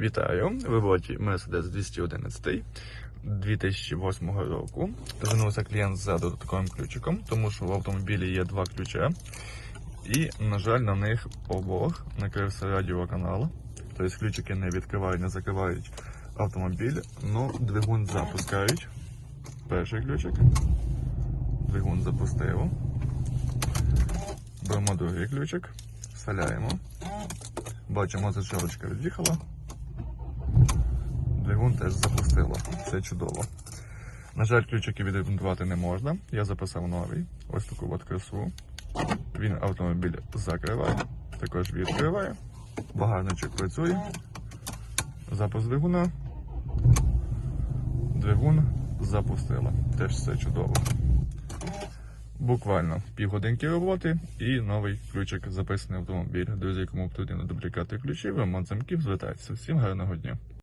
Вітаю! В роботі Mercedes 211 2008 року. Звернувся клієнт за додатковим ключиком, тому що в автомобілі є два ключа. І, на жаль, на них обох накрився радіоканал. Тобто ключики не відкривають, не закривають автомобіль, але двигун запускають. Перший ключик. Двигун запустив. Беремо другий ключик, вставляємо. Бачимо, зачарочка від'їхала. Двигун теж запустило. Все чудово. На жаль, ключики відремонтувати не можна. Я записав новий. Ось таку от красу. Він автомобіль закриває, також відкриває. Багажничок працює. Запуск двигуна. Двигун запустило. Теж все чудово. Буквально півгодинки роботи і новий ключик записаний автомобіль. Друзі, кому потрібно дублікати ключів, ремонт замків, звертайтеся. Всім гарного дня.